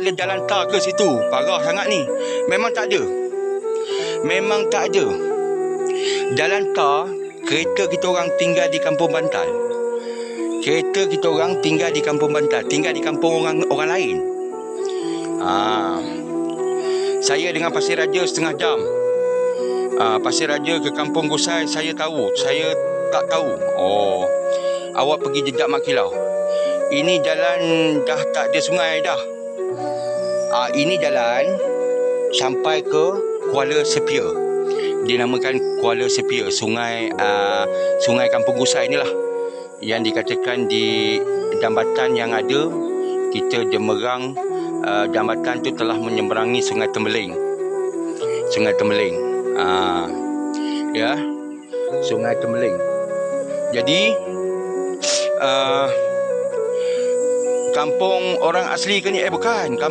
ada jalan tar ke situ. Parah sangat ni. Memang tak ada. Memang tak ada. Jalan tar, kereta kita orang tinggal di Kampung Bantal. Kereta kita orang tinggal di Kampung Bantal, tinggal di kampung orang orang lain. Ah. Saya dengan Pasir Raja setengah jam. Ah, Pasir Raja ke Kampung Gusai saya tahu, saya tak tahu. Oh. Awak pergi jejak Mak Kilau. Ini jalan dah tak ada sungai dah. Ah, ini jalan sampai ke Kuala Sepia. Dinamakan Kuala Sepia, sungai ah, sungai Kampung Gusai inilah yang dikatakan di dambatan yang ada kita jemerang uh, dambatan tu telah menyeberangi Sungai Tembeling. Sungai Tembeling. Ah, ya. Sungai Tembeling. Jadi uh, kampung orang asli ke ni? Eh bukan. Kampung